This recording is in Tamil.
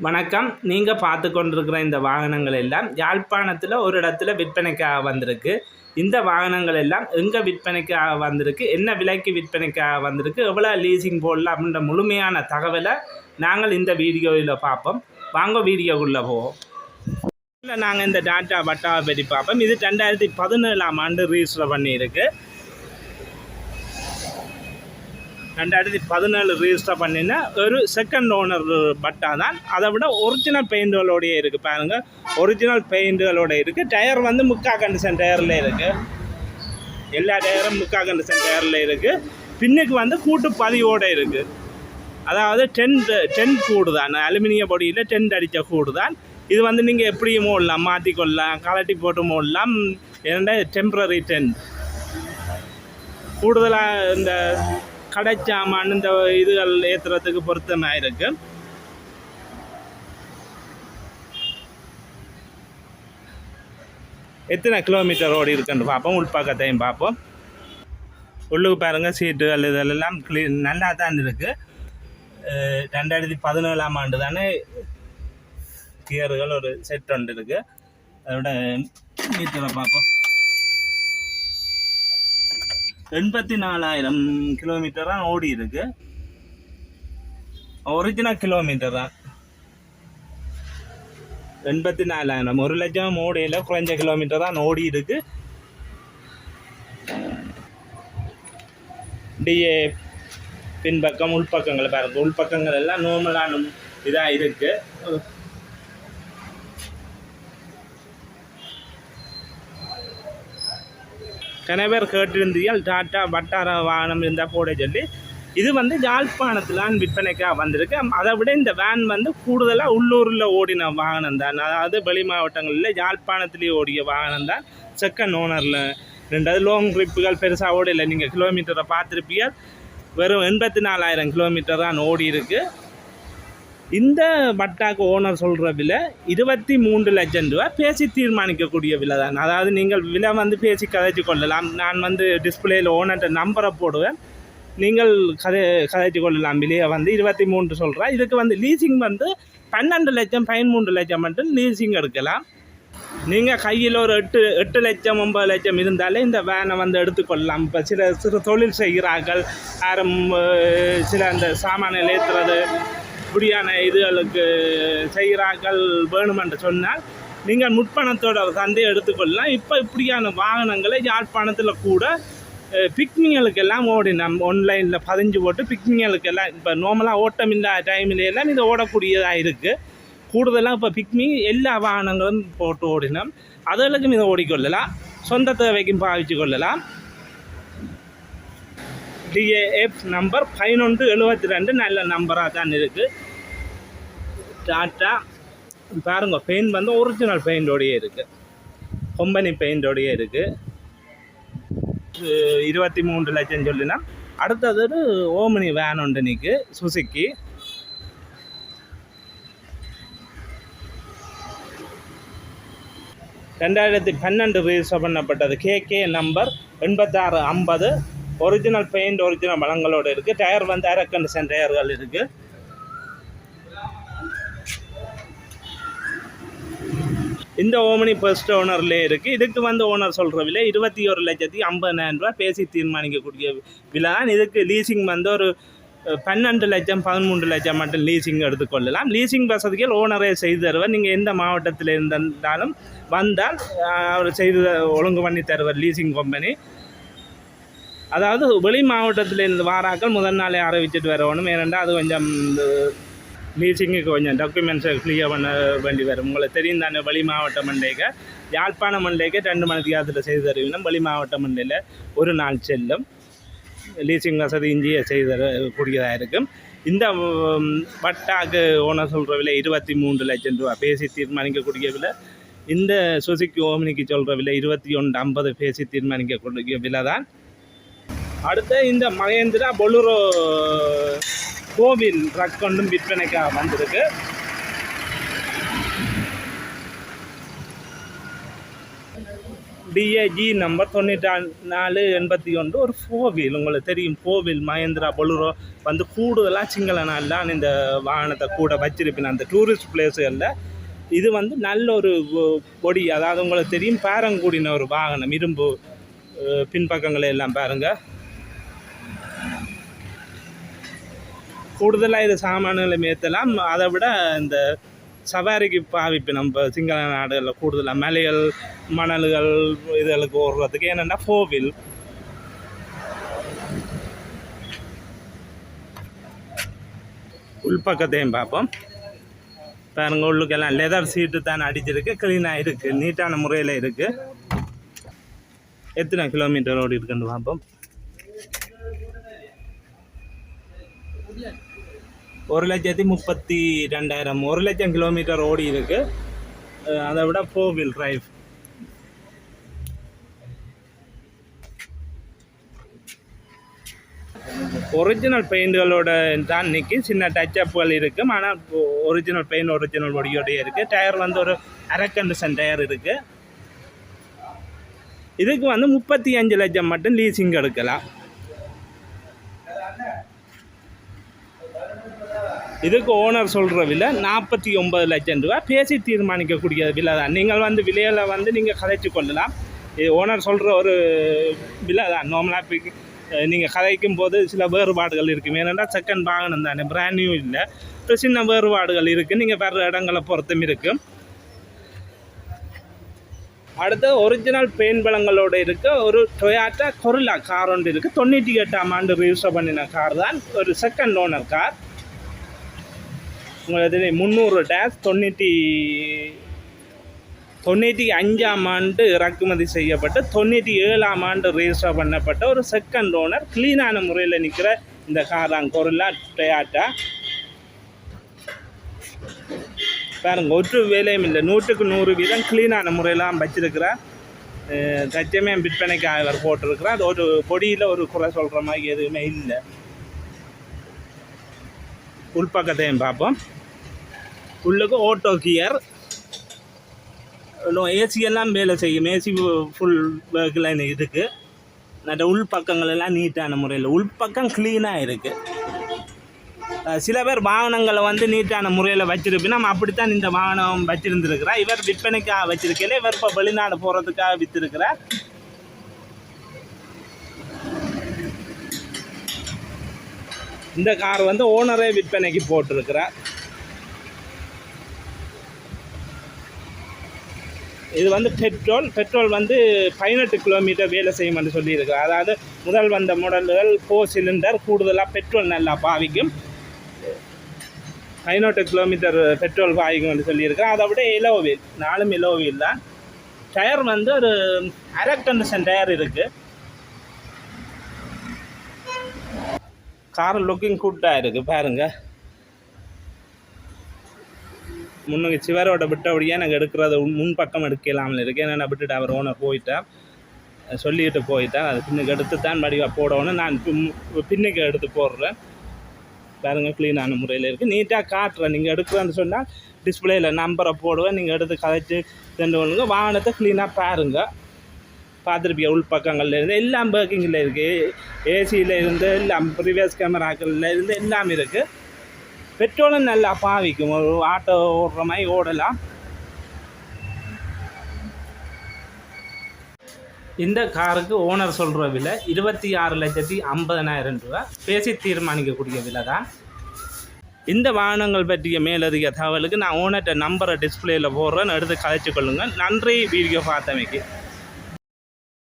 வணக்கம். நீங்கள் பார்த்து கொண்டிருக்கிற இந்த வாகனங்கள் எல்லாம் யாழ்ப்பாணத்தில் ஒரு இடத்துல விற்பனைக்காக வந்திருக்கு. இந்த வாகனங்கள் எல்லாம் எங்கே விற்பனைக்காக வந்திருக்கு? என்ன விலைக்கு விற்பனைக்காக வந்திருக்கு? எவ்வளோ லீசிங் போடலாம்? அப்படின்ற முழுமையான தகவலை நாங்கள் இந்த வீடியோவில் பார்ப்போம். வாங்க வீடியோக்குள்ளே போவோம். இல்லை நாங்கள் இந்த டாட்டா வட்டாவை பற்றி பார்ப்போம். இது ரெண்டாயிரத்தி பதினேழாம் ஆண்டு ரிஜிஸ்டர் பண்ணியிருக்கு. ரெண்டாயிரத்தி பதினேழு ரிஜிஸ்டர் பண்ணின ஒரு செகண்ட் ஓனர் பட்டா தான். அதை விட ஒரிஜினல் பெயிண்டுகளோடய இருக்குது பாருங்கள் ஒரிஜினல் பெயிண்டுகளோட இருக்குது டயர் வந்து முக்கா கண்டிஷன் டயரில் இருக்குது எல்லா டயரும் முக்கா கண்டிஷன் டயரில் இருக்குது பின்னுக்கு வந்து கூட்டு பதிவோடு இருக்குது அதாவது டென்ட் டென் கூடு தான். அலுமினிய பொடியில் டென்ட் அடித்த கூடு தான். இது வந்து நீங்கள் எப்படியும் ஓடலாம் மாற்றிக்கொள்ளலாம் கலட்டி போட்டு ஓடலாம் என்ன டெம்பரரி டென்ட் கூடுதலாக இந்த கடை சாமான் இந்த இதுகள் ஏற்றுறதுக்கு பொருத்தமாக இருக்கு. எத்தனை கிலோமீட்டர் ஓடி இருக்குன்னு பார்ப்போம். உள்பக்கத்தையும் பார்ப்போம். உள்ளுக்கு பாருங்கள் சீட்டுகள் இதெல்லாம் க்ளீன் நல்லா தான் இருக்குது ரெண்டாயிரத்தி பதினேழாம் ஆண்டு தானே கியர்கள் ஒரு செட் ஒன்று இருக்குது அதோட மீட்டரை பார்ப்போம். எண்பத்தி நாலாயிரம் கிலோமீட்டர் தான் ஓடி இருக்கு. ஒரிஜினல் கிலோமீட்டர் தான். எண்பத்தி நாலாயிரம் ஒரு லட்சம் ஓடியில் குறைஞ்ச கிலோமீட்டர் தான் ஓடி இருக்கு. டிஏ பின்பக்கம் உள்பக்கங்கள் பாருங்க. உள்பக்கங்கள் எல்லாம் நோமலான இதாக இருக்குது எத்தனை பேர் கேட்டிருந்தீர்கள் டாட்டா வட்டார வாகனம் இருந்தால் போட சொல்லி இது வந்து யாழ்ப்பாணத்தில் விற்பனைக்காக வந்திருக்கு. அதை விட இந்த வேன் வந்து கூடுதலாக உள்ளூரில் ஓடின வாகனம் தான். அதாவது வெளி மாவட்டங்களில் யாழ்ப்பாணத்துலேயே ஓடிய வாகனம் தான். செகண்ட் ஓனரில் ரெண்டாவது லாங் ட்ரிப்புகள் பெருசாக ஓடலை. நீங்கள் கிலோமீட்டரை பார்த்துருப்பீங்க வெறும் எண்பத்தி நாலாயிரம் கிலோமீட்டர் தான் ஓடி இருக்குது இந்த பட்டாக்கு ஓனர் சொல்கிற விலை இருபத்தி மூன்று லட்சம் ரூபா பேசி தீர்மானிக்கக்கூடிய விலை தான். அதாவது நீங்கள் விலை வந்து பேசி கதைச்சு கொள்ளலாம். நான் வந்து டிஸ்பிளேயில் ஓனர்கிட்ட நம்பரை போடுவேன். நீங்கள் கதை கதைச்சு கொள்ளலாம். விலையை வந்து இருபத்தி மூன்று சொல்கிறேன் இதுக்கு வந்து லீசிங் வந்து பன்னெண்டு லட்சம் பதிமூன்று லட்சம் மட்டும் லீசிங் எடுக்கலாம். நீங்கள் கையில் ஒரு எட்டு எட்டு லட்சம் ஒன்பது லட்சம் இருந்தாலே இந்த வேனை வந்து எடுத்துக்கொள்ளலாம் இப்போ சில சிறு தொழில் செய்கிறார்கள். யாரும் சில அந்த சாமானில் ஏற்றுறது இப்படியான இதுகளுக்கு செய்கிறார்கள் வேணுமென்று சொன்னால் நீங்கள் முற்பணத்தோட சந்தையை எடுத்துக்கொள்ளலாம். இப்போ இப்படியான வாகனங்களை யாழ்ப்பாணத்தில் கூட பிக்னிங்களுக்கெல்லாம் ஓடினோம். ஆன்லைனில் பதிஞ்சு போட்டு பிக்னிங்களுக்கெல்லாம் இப்போ நார்மலாக ஓட்டம் இல்லாத டைமில் எல்லாம் இது ஓடக்கூடியதாக இருக்குது கூடுதலாக இப்போ பிக்னி எல்லா வாகனங்களும் போட்டு ஓடினோம். அதுகளுக்கும் இதை ஓடிக்கொள்ளலாம். சொந்த தேவைக்கும் பாவிச்சு கொள்ளலாம். டிஏஎஃப் நம்பர் பதினொன்று எழுபத்தி ரெண்டு. நல்ல நம்பராக தான் இருக்குது டாட்டா. பாருங்க பெயிண்ட் வந்து ஒரிஜினல் பெயிண்டோடையே இருக்குது கம்பெனி பெயிண்டோடையே இருக்குது இருபத்தி மூன்று லட்சம் சொல்லினா அடுத்தது ஒரு ஓமினி வேன் உண்டு நிற்கு சுசுக்கி ரெண்டாயிரத்தி பன்னெண்டு ரிஜிஸ்டர் பண்ணப்பட்டது கேகே நம்பர் எண்பத்தாறு ஐம்பது. ஒரிஜினல் பெயிண்ட் ஒரிஜினல் வளங்களோடு இருக்குது டயர் வந்து ஏர் கண்டிஷன் டயர்கள் இருக்குது இந்த ஓமனி ஃபர்ஸ்ட் ஓனர்லேயே இருக்குது இதுக்கு வந்து ஓனர் சொல்கிற விலை இருபத்தி ஒரு லட்சத்தி ஐம்பதாயிரம் ரூபா பேசி தீர்மானிக்கக்கூடிய விலை. தான் இதுக்கு லீசிங் வந்து ஒரு பன்னெண்டு லட்சம் பதிமூன்று லட்சம் மட்டும் லீசிங் எடுத்துக்கொள்ளலாம் லீசிங் வசதிகள் ஓனரே செய்து தருவார். நீங்கள் எந்த மாவட்டத்தில் இருந்தாலும் வந்தால் அவர் செய்து ஒழுங்கு பண்ணி தருவார் லீசிங் கம்பெனி அதாவது வெளி மாவட்டத்தில் இருந்து வாராக்கள் முதல் நாளே வர வரணும் ஏனென்றால் அது கொஞ்சம் மீட்டிங்கு கொஞ்சம் டாக்குமெண்ட்ஸை கிளியர் பண்ண வேண்டி வரும். உங்களுக்கு தெரியும் தானே வெளி மாவட்ட மண்டேக்க. யாழ்ப்பாண மண்டேக்கு ரெண்டு மணி தியாகத்தில் செய்து தருவீங்கன்னா வெளி மாவட்ட மண்டையில் ஒரு நாள் செல்லும். லீசிங் வசதி இஞ்சியை செய்து தரக்கூடியதாக இருக்கும். இந்த பட்டாக்கு வட்டாக்கு ஓனர் சொல்கிற விலை இருபத்தி மூன்று லட்சம் ரூபா. பேசி தீர்மானிக்கக்கூடிய விலை. இந்த சுசிக்கு ஓமினிக்கு சொல்கிற விலை இருபத்தி ஒன்று ஐம்பது பேசி தீர்மானிக்கக்கூடிய விலை தான் அடுத்து இந்த மகேந்திரா பொலுரோ கோவில் ட்ரக் கொண்டும் விற்பனைக்காக வந்திருக்கு. டிஏஜி நம்பர் தொண்ணூற்றி நாலு எண்பத்தி ஒன்று ஒரு கோவில். உங்களுக்கு தெரியும் கோவில் மகேந்திரா மஹேந்திரா பொலுரோ வந்து கூடுதலாக சிங்கள நாளில் இந்த வாகனத்தை கூட வச்சிருப்பேன். அந்த டூரிஸ்ட் பிளேஸுகளில் இது வந்து நல்ல ஒரு பொடி. அதாவது உங்களுக்கு தெரியும் பேரங்கூடின ஒரு வாகனம். இரும்பு பின்பக்கங்களை எல்லாம் பாருங்கள் கூடுதலாக இது சாமான்களை மேத்தலாம் அதை விட இந்த சவாரிக்கு பாவிப்பு நம்ம சிங்கள நாடுகளில் கூடுதலாக மலைகள் மணல்கள் இதுகளுக்கு ஓடுறதுக்கு என்னென்னா கோவில் உள்பக்கத்தையும் பார்ப்போம். பாருங்கள் உள்ளுக்கெல்லாம் லெதர் சீட்டு தான் அடிச்சிருக்கு. க்ளீனாக இருக்குது நீட்டான முறையில் இருக்குது எத்தனை கிலோமீட்டர் ஓடி இருக்குன்னு பார்ப்போம். ஒரு லட்சத்தி முப்பத்தி ரெண்டாயிரம் ஒரு லட்சம் கிலோமீட்டர் ஓடி இருக்கு. அதை விட ஃபோர் வீல் டிரைவ் ஒரிஜினல் பெயிண்டுகளோட தான் நிற்கி சின்ன டச்சப்புகள் இருக்கும். ஆனால் ஒரிஜினல் பெயிண்ட் ஒரிஜினல் ஒடியோடய இருக்குது டயர் வந்து ஒரு அரை கண்டிஷன் டயர் இருக்குது இதுக்கு வந்து முப்பத்தி அஞ்சு லட்சம் மட்டும் லீசிங் எடுக்கலாம். இதுக்கு ஓனர் சொல்கிற விலை நாற்பத்தி ஒன்பது லட்சம் ரூபா பேசி தீர்மானிக்கக்கூடிய விலை தான். நீங்கள் வந்து விலையில் வந்து நீங்கள் கதைச்சு கொள்ளலாம். இது ஓனர் சொல்கிற ஒரு விலை தான். நார்மலாக நீங்கள் கதைக்கும் போது சில வேறுபாடுகள் இருக்கும் ஏனென்றால் செகண்ட் வாகனம் தானே பிராண்ட் நியூ இல்லை. இப்போ சின்ன வேறுபாடுகள் இருக்குது நீங்கள் வேறு இடங்களை பொறுத்தும் இருக்கும் அடுத்து ஒரிஜினல் பெயின் பலங்களோடு இருக்க. ஒரு டொயாட்டா கொரில்லா கார் ஒன்று இருக்குது தொண்ணூற்றி எட்டாம் ஆண்டு ரிஜிஸ்டர் பண்ணின கார் தான். ஒரு செகண்ட் ஓனர் கார் உங்களுக்கு முந்நூறு டேஸ் தொண்ணூற்றி தொண்ணூற்றி அஞ்சாம் ஆண்டு இறக்குமதி செய்யப்பட்டு தொண்ணூற்றி ஏழாம் ஆண்டு ரிஜிஸ்டர் பண்ணப்பட்ட ஒரு செகண்ட் ஓனர் க்ளீனான முறையில் நிற்கிற இந்த கார் தான் கொரில்லா டொயாட்டா. பாருங்க ஒரு வேலையும் இல்லை. நூற்றுக்கு நூறு வீதம் க்ளீனான முறையெல்லாம் வச்சிருக்கிறார். அஹ் தச்சமே விற்பனைக்கு அவர் போட்டிருக்கிறார். அது ஒரு பொடியில் ஒரு குறை சொல்கிற மாதிரி எதுவுமே இல்லை. உள்பக்கத்தையும் பார்ப்போம். உள்ளுக்கு ஓட்டோ கியர் இன்னும் ஏசி எல்லாம் வேலை செய்யும். ஏசி ஃபுல் ஒர்க்கில் இருக்குது நல்ல உள் எல்லாம் நீட்டான முறையில். உள்பக்கம் க்ளீனாக இருக்குது சில பேர் வாகனங்களை வந்து நீட்டான முறையில் வச்சிருப்பீங்க. நம்ம அப்படித்தான் இந்த வாகனம் வச்சிருந்துருக்கிறா. இவர் விற்பனைக்காக வச்சிருக்கல இவர் இப்போ வெளிநாடு போகிறதுக்காக விற்றுருக்கிறார் இந்த கார் வந்து ஓனரே விற்பனைக்கு போட்டிருக்கிறார். இது வந்து பெட்ரோல் பெட்ரோல் வந்து பதினெட்டு கிலோமீட்டர் வேலை செய்யும்னு சொல்லியிருக்கிறார். அதாவது முதல் வந்த மாடல்கள் ஃபோர் சிலிண்டர் கூடுதலாக பெட்ரோல் நல்லா பாவிக்கும். பதினெட்டு கிலோமீட்டர் பெட்ரோல் பாய்க்கும்னு சொல்லியிருக்கேன் அதை விட எலோ நாலும் எலோ தான் டயர் வந்து ஒரு அரக்டன்சன் டயர் இருக்குது கார் லுக்கிங் கூட்டாக இருக்குது பாருங்க. முன்னுக்கு சிவரோட விட்டபடியே நாங்கள் எடுக்கிறத முன் பக்கம் எடுக்கலாமல் இருக்கேன். ஏன்னா நான் விட்டுட்டு அவர் ஓனர் போயிட்டேன் சொல்லிட்டு போயிட்டேன் அது பின்னுக்கு எடுத்து தான் வடிவாக போடணும் நான் பின்- பின்னுக்கு எடுத்து போடுறேன். பாருங்கள் க்ளீனான முறையில் இருக்குது நீட்டாக காட்டுறேன். நீங்கள் எடுக்கிறேன்னு சொன்னால் டிஸ்பிளேயில் நம்பரை போடுவேன். நீங்கள் எடுத்து கதைச்சு தண்டு கொள்ளுங்க வாகனத்தை க்ளீனாக பாருங்கள் பார்த்துருப்பீங்க உள்பக்கங்களில் இருந்து? எல்லாம் பேக்கிங்கில் இருக்குது ஏசியில் இருந்து எல்லாம் ப்ரீவியஸ் கேமராக்களில் இருந்து எல்லாம் இருக்குது பெட்ரோலும் நல்லா பாவிக்கும். ஒரு ஆட்டோ ஓடுற மாதிரி ஓடலாம். இந்த காருக்கு ஓனர் சொல்கிற விலை இருபத்தி ஆறு லட்சத்தி ஐம்பதனாயிரம் ரூபா. பேசி தீர்மானிக்கக்கூடிய விலை தான் இந்த வாகனங்கள் பற்றிய மேலதிக தகவலுக்கு நான் ஓனர்கிட்ட நம்பரை டிஸ்பிளேயில் போடுறேன். எடுத்து கதைச்சு கொள்ளுங்கள் நன்றி. வீடியோ பார்த்தமைக்கு.